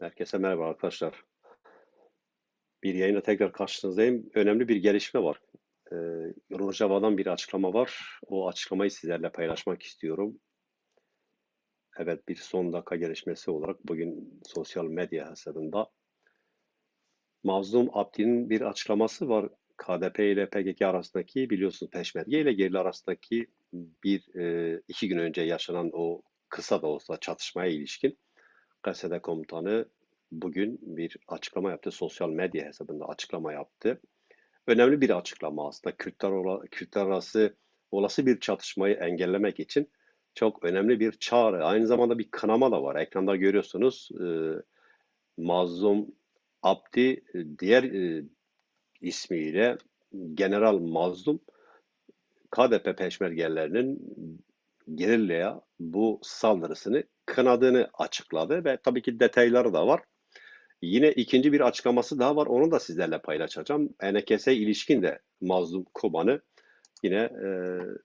Herkese merhaba arkadaşlar. Bir yayına tekrar karşınızdayım. Önemli bir gelişme var. Ee, Rojava'dan bir açıklama var. O açıklamayı sizlerle paylaşmak istiyorum. Evet bir son dakika gelişmesi olarak bugün sosyal medya hesabında Mazlum Abdi'nin bir açıklaması var. KDP ile PKK arasındaki biliyorsunuz Peşmerge ile Gerilla arasındaki bir e, iki gün önce yaşanan o kısa da olsa çatışmaya ilişkin Kasede komutanı bugün bir açıklama yaptı. Sosyal medya hesabında açıklama yaptı. Önemli bir açıklama aslında. Kürtler, ola- Kürtler arası olası bir çatışmayı engellemek için çok önemli bir çağrı. Aynı zamanda bir kınama da var. Ekranda görüyorsunuz. E, Mazlum Abdi e, diğer e, ismiyle General Mazlum KDP peşmergelerinin gerillaya bu saldırısını kınadığını açıkladı ve tabii ki detayları da var. Yine ikinci bir açıklaması daha var. Onu da sizlerle paylaşacağım. NKS'e ilişkin de Mazlum Koban'ı yine e,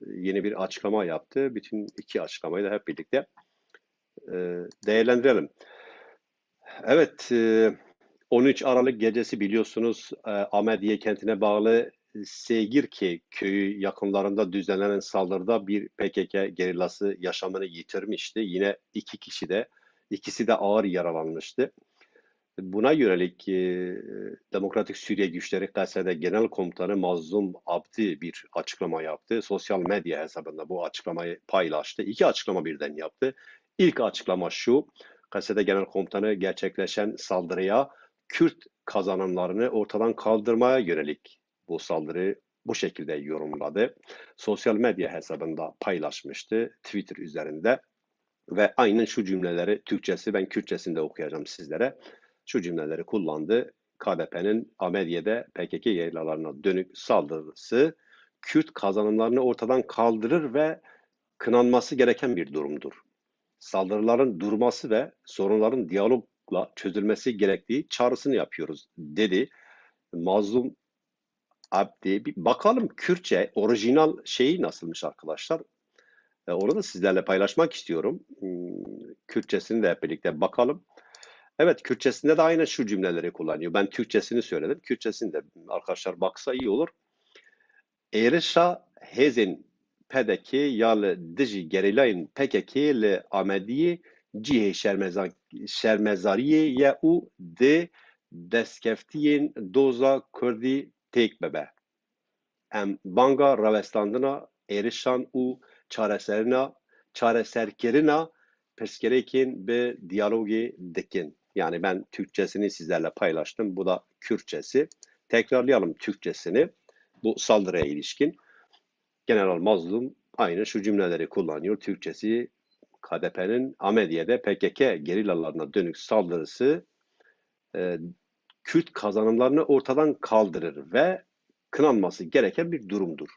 yeni bir açıklama yaptı. Bütün iki açıklamayı da hep birlikte e, değerlendirelim. Evet, e, 13 Aralık gecesi biliyorsunuz e, Ahmediye kentine bağlı Seygirki köyü yakınlarında düzenlenen saldırıda bir PKK gerillası yaşamını yitirmişti. Yine iki kişi de, ikisi de ağır yaralanmıştı. Buna yönelik e, Demokratik Suriye Güçleri KSD Genel Komutanı Mazlum Abdi bir açıklama yaptı. Sosyal medya hesabında bu açıklamayı paylaştı. İki açıklama birden yaptı. İlk açıklama şu, KSD Genel Komutanı gerçekleşen saldırıya Kürt kazanımlarını ortadan kaldırmaya yönelik bu saldırı bu şekilde yorumladı. Sosyal medya hesabında paylaşmıştı Twitter üzerinde ve aynen şu cümleleri Türkçesi ben Kürtçesini de okuyacağım sizlere. Şu cümleleri kullandı. KDP'nin Ameliye'de PKK yaylalarına dönük saldırısı Kürt kazanımlarını ortadan kaldırır ve kınanması gereken bir durumdur. Saldırıların durması ve sorunların diyalogla çözülmesi gerektiği çağrısını yapıyoruz dedi. Mazlum Abdi bir bakalım Kürtçe orijinal şeyi nasılmış arkadaşlar. E, onu da sizlerle paylaşmak istiyorum. Hmm, Kürtçesini de hep birlikte bakalım. Evet Kürtçesinde de aynı şu cümleleri kullanıyor. Ben Türkçesini söyledim. Kürtçesini de arkadaşlar baksa iyi olur. Êrişa hêzên pedekê ya li dijî gerîlayên PKK li Amediyê cihê şermeza- şermezariyê ye û dê destkeftiyên doza Kurdî têk bibe. Em banga rawestandina êrişan û çareserina çareserkirina pirsgirêkên bi diyalogê dikin. Yani ben Türkçesini sizlerle paylaştım. Bu da Kürtçesi. Tekrarlayalım Türkçesini. Bu saldırıya ilişkin. General Mazlum aynı şu cümleleri kullanıyor. Türkçesi KDP'nin Amediye'de PKK gerillalarına dönük saldırısı e, Kürt kazanımlarını ortadan kaldırır ve kınanması gereken bir durumdur.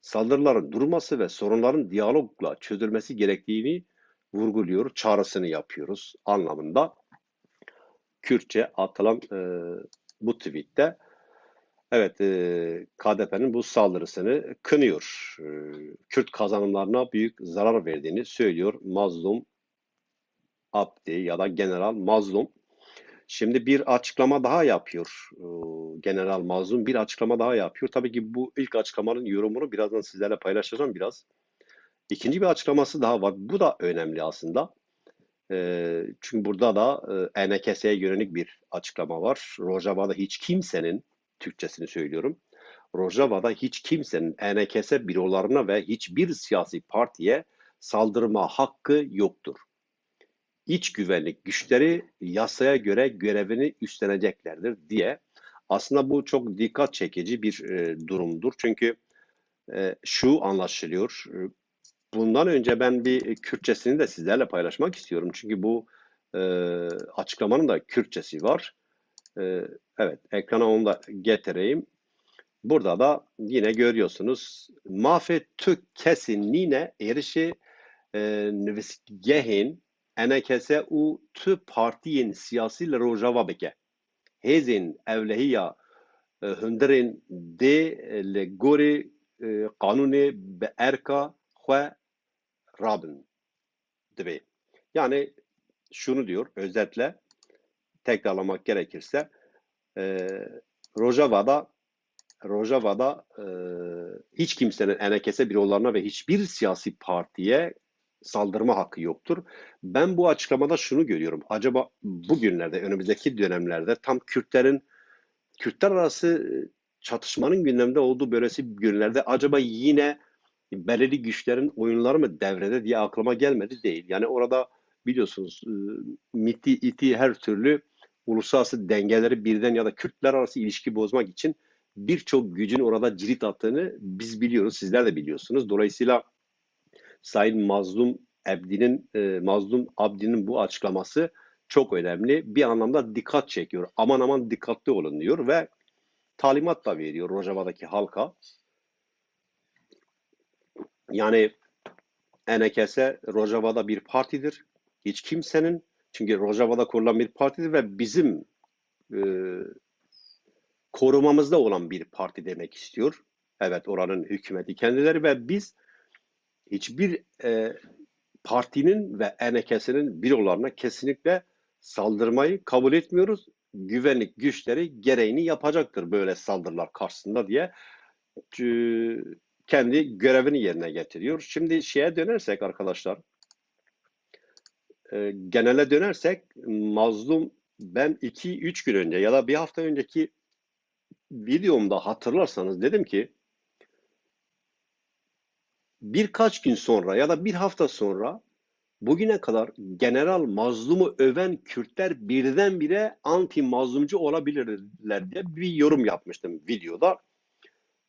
Saldırıların durması ve sorunların diyalogla çözülmesi gerektiğini vurguluyor, çağrısını yapıyoruz anlamında. Kürtçe atılan e, bu tweette evet e, KDP'nin bu saldırısını kınıyor. E, Kürt kazanımlarına büyük zarar verdiğini söylüyor Mazlum Abdi ya da General Mazlum. Şimdi bir açıklama daha yapıyor. e, General Mazlum bir açıklama daha yapıyor. Tabii ki bu ilk açıklamanın yorumunu birazdan sizlerle paylaşacağım biraz. İkinci bir açıklaması daha var. Bu da önemli aslında. E, çünkü burada da e, ENKS'ye yönelik bir açıklama var. Rojava'da hiç kimsenin, Türkçesini söylüyorum, Rojava'da hiç kimsenin ENKS bürolarına ve hiçbir siyasi partiye saldırma hakkı yoktur. İç güvenlik güçleri yasaya göre görevini üstleneceklerdir diye. Aslında bu çok dikkat çekici bir e, durumdur. Çünkü e, şu anlaşılıyor. e, Bundan önce ben bir Kürtçesini de sizlerle paylaşmak istiyorum. Çünkü bu e, açıklamanın da Kürtçesi var. E, evet, ekrana onu da getireyim. Burada da yine görüyorsunuz. Mafet Türk kesinliğine erişi e, nüvisgehin enekese u tü partiyin siyasi rojava beke. Hezin evlehiya e, hünderin de le gori e, kanuni be erka xwe rabin dibe. Yani şunu diyor özetle tekrarlamak gerekirse e, Rojava'da Rojava'da e, hiç kimsenin Enekese Birolarına ve hiçbir siyasi partiye saldırma hakkı yoktur. Ben bu açıklamada şunu görüyorum. Acaba bugünlerde, önümüzdeki dönemlerde tam Kürtlerin Kürtler arası çatışmanın gündemde olduğu böylesi günlerde acaba yine belirli güçlerin oyunları mı devrede diye aklıma gelmedi değil. Yani orada biliyorsunuz e, MIT'i, İT'i her türlü uluslararası dengeleri birden ya da Kürtler arası ilişki bozmak için birçok gücün orada cirit attığını biz biliyoruz. Sizler de biliyorsunuz. Dolayısıyla Sayın Mazlum Abdi'nin e, Mazlum Abdi'nin bu açıklaması çok önemli. Bir anlamda dikkat çekiyor. Aman aman dikkatli olun diyor ve talimat da veriyor Rojava'daki halka. Yani NKS Rojava'da bir partidir. Hiç kimsenin çünkü Rojava'da kurulan bir partidir ve bizim e, korumamızda olan bir parti demek istiyor. Evet oranın hükümeti kendileri ve biz hiçbir e, partinin ve NKS'nin bürolarına kesinlikle saldırmayı kabul etmiyoruz. Güvenlik güçleri gereğini yapacaktır böyle saldırılar karşısında diye e, kendi görevini yerine getiriyor. Şimdi şeye dönersek arkadaşlar, e, genele dönersek mazlum ben 2-3 gün önce ya da bir hafta önceki videomda hatırlarsanız dedim ki birkaç gün sonra ya da bir hafta sonra bugüne kadar General Mazlum'u öven Kürtler birdenbire anti mazlumcu olabilirler diye bir yorum yapmıştım videoda.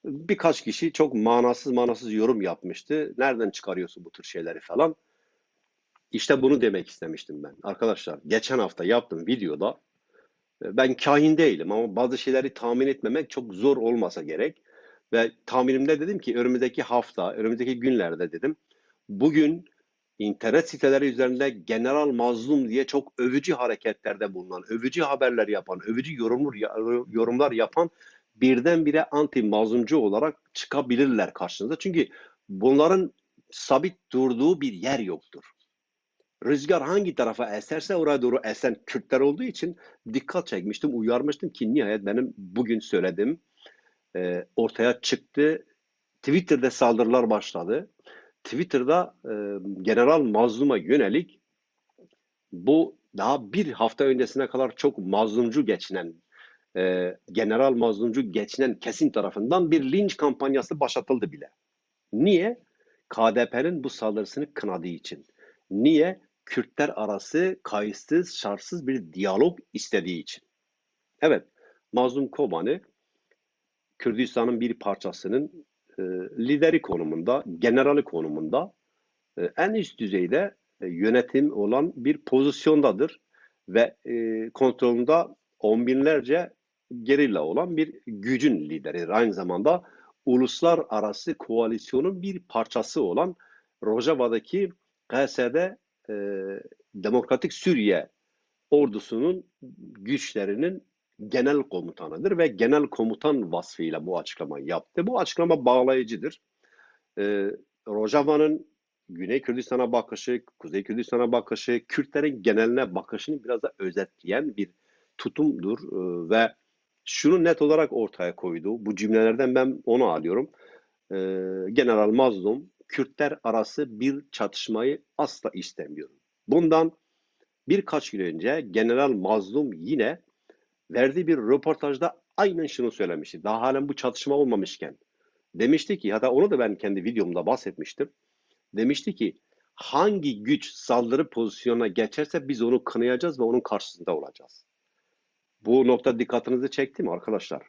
Birkaç kişi çok manasız manasız yorum yapmıştı. Nereden çıkarıyorsun bu tür şeyleri falan. İşte bunu demek istemiştim ben. Arkadaşlar geçen hafta yaptığım videoda ben kahin değilim ama bazı şeyleri tahmin etmemek çok zor olmasa gerek. Ve tahminimde dedim ki önümüzdeki hafta, önümüzdeki günlerde dedim. Bugün internet siteleri üzerinde general mazlum diye çok övücü hareketlerde bulunan, övücü haberler yapan, övücü yorumlar, yorumlar yapan birdenbire anti mazlumcu olarak çıkabilirler karşınıza. Çünkü bunların sabit durduğu bir yer yoktur. Rüzgar hangi tarafa eserse oraya doğru esen Kürtler olduğu için dikkat çekmiştim, uyarmıştım ki nihayet benim bugün söylediğim e, ortaya çıktı. Twitter'da saldırılar başladı. Twitter'da e, General Mazlum'a yönelik bu daha bir hafta öncesine kadar çok mazlumcu geçinen e, General Mazlumcu geçinen kesim tarafından bir linç kampanyası başlatıldı bile. Niye? KDP'nin bu saldırısını kınadığı için. Niye? Kürtler arası kayıtsız, şartsız bir diyalog istediği için. Evet, Mazlum Kobani Kürdistan'ın bir parçasının e, lideri konumunda, generali konumunda e, en üst düzeyde e, yönetim olan bir pozisyondadır ve e, kontrolünde on binlerce gerilla olan bir gücün lideridir. Aynı zamanda uluslararası koalisyonun bir parçası olan Rojava'daki KSD e, Demokratik Suriye ordusunun güçlerinin genel komutanıdır ve genel komutan vasfıyla bu açıklamayı yaptı. Bu açıklama bağlayıcıdır. E, Rojava'nın Güney Kürdistan'a bakışı, Kuzey Kürdistan'a bakışı, Kürtlerin geneline bakışını biraz da özetleyen bir tutumdur e, ve şunu net olarak ortaya koydu. Bu cümlelerden ben onu alıyorum. E, General Mazlum, Kürtler arası bir çatışmayı asla istemiyor. Bundan birkaç gün önce General Mazlum yine verdiği bir röportajda aynen şunu söylemişti. Daha halen bu çatışma olmamışken. Demişti ki hatta onu da ben kendi videomda bahsetmiştim. Demişti ki hangi güç saldırı pozisyonuna geçerse biz onu kınayacağız ve onun karşısında olacağız. Bu nokta dikkatinizi çekti mi arkadaşlar?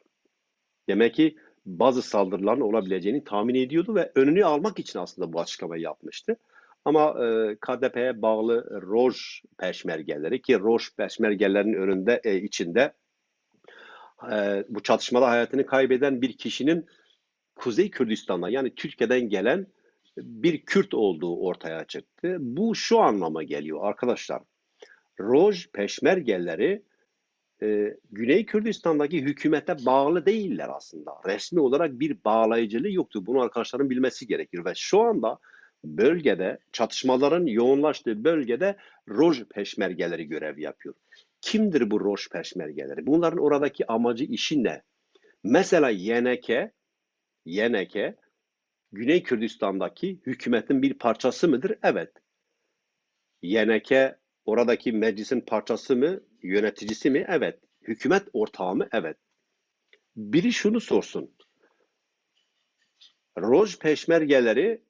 Demek ki bazı saldırıların olabileceğini tahmin ediyordu ve önünü almak için aslında bu açıklamayı yapmıştı. Ama e, KDP'ye bağlı Roj peşmergeleri ki Roj peşmergelerinin önünde e, içinde e, bu çatışmada hayatını kaybeden bir kişinin Kuzey Kürdistan'dan yani Türkiye'den gelen bir Kürt olduğu ortaya çıktı. Bu şu anlama geliyor arkadaşlar. Roj peşmergeleri e, Güney Kürdistan'daki hükümete bağlı değiller aslında. Resmi olarak bir bağlayıcılığı yoktu. Bunu arkadaşların bilmesi gerekir ve şu anda bölgede çatışmaların yoğunlaştığı bölgede Roj peşmergeleri görev yapıyor. Kimdir bu Roş peşmergeleri? Bunların oradaki amacı işi ne? Mesela YNK, YNK Güney Kürdistan'daki hükümetin bir parçası mıdır? Evet. YNK oradaki meclisin parçası mı, yöneticisi mi? Evet. Hükümet ortağı mı? Evet. Biri şunu sorsun. Roj peşmergeleri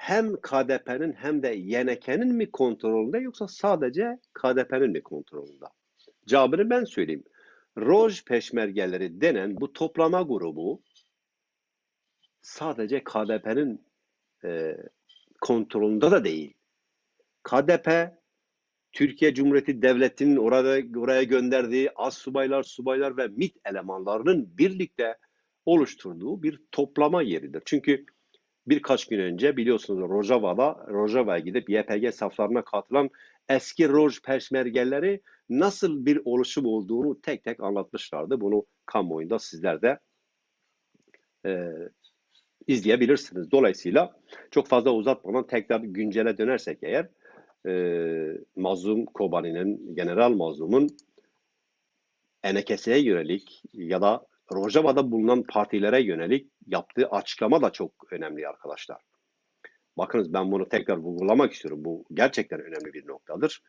hem KDP'nin hem de YNK'nin mi kontrolünde yoksa sadece KDP'nin mi kontrolünde? Cevabını ben söyleyeyim. Roj peşmergeleri denen bu toplama grubu sadece KDP'nin e, kontrolünde de değil. KDP Türkiye Cumhuriyeti Devleti'nin orada oraya gönderdiği az subaylar, subaylar ve MİT elemanlarının birlikte oluşturduğu bir toplama yeridir. Çünkü birkaç gün önce biliyorsunuz Rojava'da Rojava'ya gidip YPG saflarına katılan eski Roj peşmergeleri nasıl bir oluşum olduğunu tek tek anlatmışlardı. Bunu kamuoyunda sizler de e, izleyebilirsiniz. Dolayısıyla çok fazla uzatmadan tekrar güncele dönersek eğer e, Mazlum Kobani'nin, General Mazlum'un NKS'ye yönelik ya da Rojava'da bulunan partilere yönelik yaptığı açıklama da çok önemli arkadaşlar. Bakınız ben bunu tekrar vurgulamak istiyorum. Bu gerçekten önemli bir noktadır.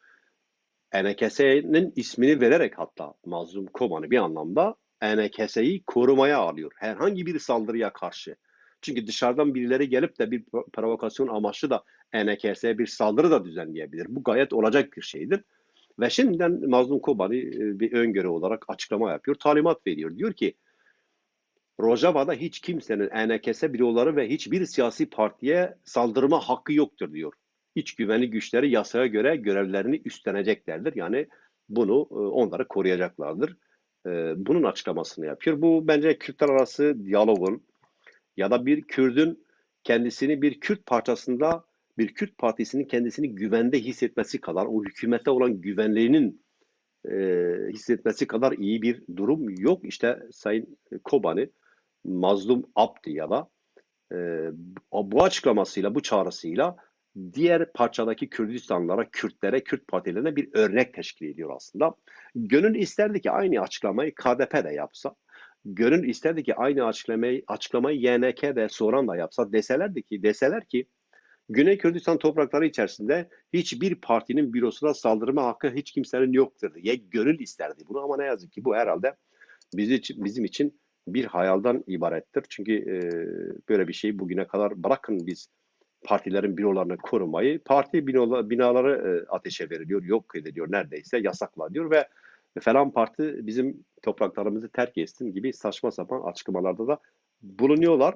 NKS'nin ismini vererek hatta Mazlum Kobani bir anlamda NKS'yi korumaya alıyor. Herhangi bir saldırıya karşı. Çünkü dışarıdan birileri gelip de bir provokasyon amaçlı da NKS'ye bir saldırı da düzenleyebilir. Bu gayet olacak bir şeydir. Ve şimdiden Mazlum Kobani e, bir öngörü olarak açıklama yapıyor, talimat veriyor. Diyor ki Rojava'da hiç kimsenin NKS büroları ve hiçbir siyasi partiye saldırma hakkı yoktur diyor. İç güvenlik güçleri yasaya göre görevlerini üstleneceklerdir. Yani bunu e, onları koruyacaklardır. E, bunun açıklamasını yapıyor. Bu bence Kürtler arası diyalogun ya da bir Kürdün kendisini bir Kürt parçasında bir Kürt partisinin kendisini güvende hissetmesi kadar o hükümete olan güvenliğinin e, hissetmesi kadar iyi bir durum yok. İşte Sayın Kobani Mazlum Abdi ya da e, bu açıklamasıyla, bu çağrısıyla diğer parçadaki Kürdistanlara, Kürtlere, Kürt partilerine bir örnek teşkil ediyor aslında. Gönül isterdi ki aynı açıklamayı KDP de yapsa. Gönül isterdi ki aynı açıklamayı, açıklamayı YNK de soran da yapsa. Deselerdi ki, deseler ki Güney Kürdistan toprakları içerisinde hiçbir partinin bürosuna saldırma hakkı hiç kimsenin yoktur diye gönül isterdi bunu ama ne yazık ki bu herhalde için, bizim için bir hayaldan ibarettir. Çünkü e, böyle bir şey bugüne kadar bırakın biz partilerin bürolarını korumayı, parti binaları e, ateşe veriliyor, yok ediliyor neredeyse, yasaklanıyor ve falan parti bizim topraklarımızı terk etsin gibi saçma sapan açıklamalarda da bulunuyorlar.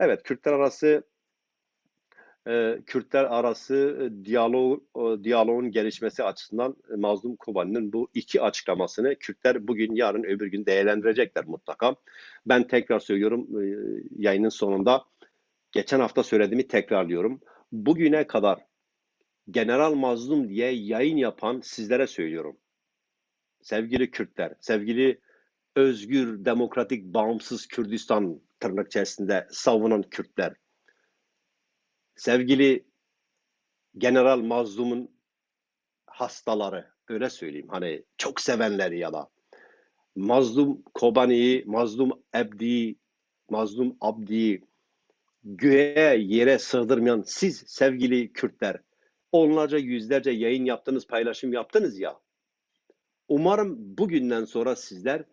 Evet, Kürtler arası e, Kürtler arası e, diyalog e, gelişmesi açısından e, Mazlum Kobani'nin bu iki açıklamasını Kürtler bugün, yarın, öbür gün değerlendirecekler mutlaka. Ben tekrar söylüyorum yayının sonunda geçen hafta söylediğimi tekrarlıyorum. Bugüne kadar General Mazlum diye yayın yapan sizlere söylüyorum. Sevgili Kürtler, sevgili özgür, demokratik, bağımsız Kürdistan tırnak içerisinde savunan Kürtler, sevgili General Mazlum'un hastaları, öyle söyleyeyim. Hani çok sevenleri ya da Mazlum Kobani'yi, Mazlum Abdi'yi, Mazlum Abdi'yi göğe yere sığdırmayan siz sevgili Kürtler onlarca yüzlerce yayın yaptınız, paylaşım yaptınız ya. Umarım bugünden sonra sizler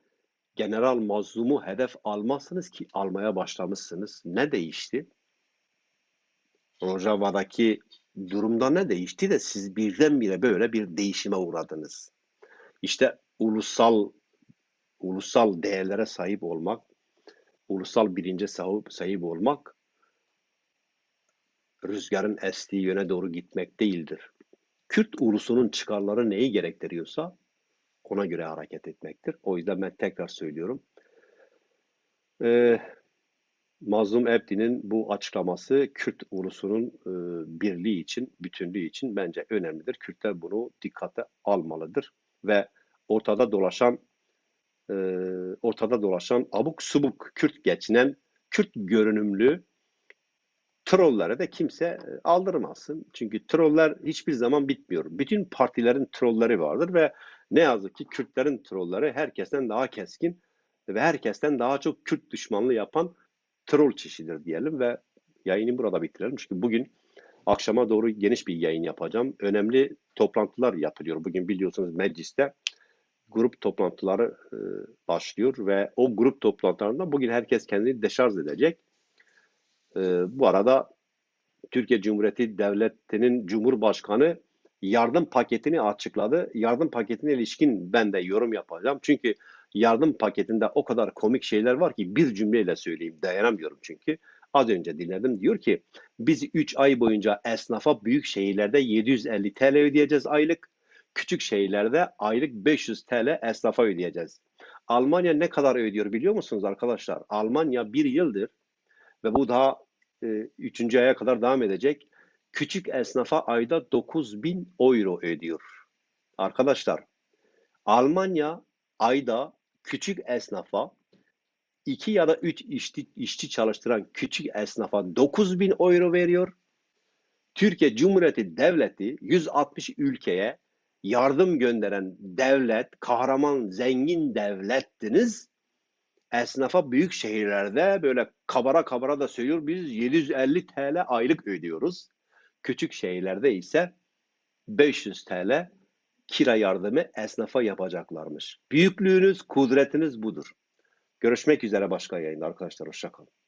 General Mazlum'u hedef almazsınız ki almaya başlamışsınız. Ne değişti? Rojava'daki durumda ne değişti de siz birdenbire böyle bir değişime uğradınız. İşte ulusal ulusal değerlere sahip olmak, ulusal bilince sahip, sahip olmak rüzgarın estiği yöne doğru gitmek değildir. Kürt ulusunun çıkarları neyi gerektiriyorsa ona göre hareket etmektir. O yüzden ben tekrar söylüyorum. Ee, Mazlum Ebdi'nin bu açıklaması Kürt ulusunun e, birliği için, bütünlüğü için bence önemlidir. Kürtler bunu dikkate almalıdır ve ortada dolaşan e, ortada dolaşan abuk subuk Kürt geçinen, Kürt görünümlü trollere de kimse e, aldırmasın. Çünkü troller hiçbir zaman bitmiyor. Bütün partilerin trolleri vardır ve Ne yazık ki Kürtlerin trolleri herkesten daha keskin ve herkesten daha çok Kürt düşmanlığı yapan troll çeşidir diyelim ve yayını burada bitirelim. Çünkü bugün akşama doğru geniş bir yayın yapacağım. Önemli toplantılar yapılıyor. Bugün biliyorsunuz mecliste grup toplantıları e, başlıyor ve o grup toplantılarında bugün herkes kendini deşarj edecek. E, bu arada Türkiye Cumhuriyeti Devleti'nin Cumhurbaşkanı yardım paketini açıkladı. Yardım paketine ilişkin ben de yorum yapacağım. Çünkü yardım paketinde o kadar komik şeyler var ki bir cümleyle söyleyeyim. Dayanamıyorum çünkü. Az önce dinledim. Diyor ki biz 3 ay boyunca esnafa büyük şehirlerde 750 TL ödeyeceğiz aylık. Küçük şehirlerde aylık 500 TL esnafa ödeyeceğiz. Almanya ne kadar ödüyor biliyor musunuz arkadaşlar? Almanya bir yıldır ve bu daha e, üçüncü aya kadar devam edecek. Küçük esnafa ayda 9000 euro ödüyor. Arkadaşlar Almanya ayda küçük esnafa 2 ya da 3 işçi, işçi çalıştıran küçük esnafa 9000 euro veriyor. Türkiye Cumhuriyeti Devleti 160 ülkeye yardım gönderen devlet, kahraman, zengin devlettiniz. Esnafa büyük şehirlerde böyle kabara kabara da söylüyor biz 750 TL aylık ödüyoruz. Küçük şehirlerde ise 500 TL kira yardımı esnafa yapacaklarmış. Büyüklüğünüz, kudretiniz budur. Görüşmek üzere başka yayında arkadaşlar. Hoşçakalın.